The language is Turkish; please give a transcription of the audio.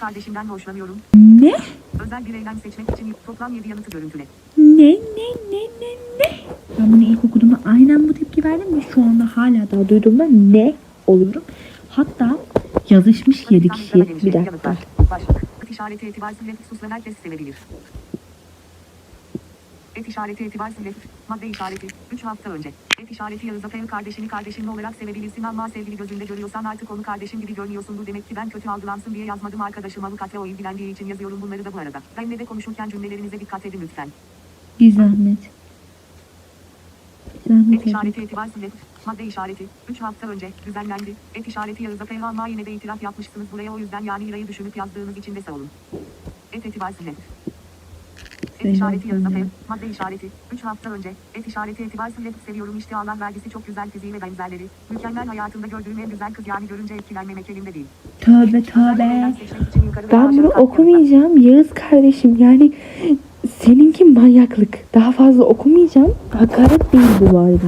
kardeşimden hoşlanıyorum. Ne? Özel bir eylem seçmek için toplam 7 yanıtı görüntüle. Ne ne ne ne ne? Ben bunu ilk okuduğumda aynen bu tepki verdim ve şu anda hala daha duyduğumda ne oluyorum. Hatta yazışmış 7 Haritan kişi. Bir dakika. Başlık. Et işareti itibarsıyla susla herkes sevebilir. Et işareti itibarsıyla madde işareti 3 hafta önce. Et işareti Yağız Afe'nin kardeşini kardeşin olarak sevebilirsin ama sevgili gözünde görüyorsan artık onu kardeşin gibi görmüyorsundur demek ki ben kötü algılansın diye yazmadım arkadaşım avukatla o ilgilendiği için yazıyorum bunları da bu arada. Benle de konuşurken cümlelerinize dikkat edin lütfen. Bir zahmet. Et işareti itibarsıyla madde işareti 3 hafta önce düzenlendi. Et işareti Yağız Afe'nin ama yine de itiraf yapmışsınız buraya o yüzden yani lirayı düşünüp yazdığınız için de sağ olun. Et itibarsıyla. Et işareti Yağız Afe, madde işareti, 3 hafta önce, et işareti itibarsıyla seviyorum işte Allah vergisi çok güzel fiziği ve benzerleri. Mükemmel hayatımda gördüğüm en güzel kız yani görünce etkilenmemek elimde değil. Tövbe tövbe. Ben bunu okumayacağım Yağız kardeşim. Yani seninki manyaklık. Daha fazla okumayacağım. Hakaret değil bu arada.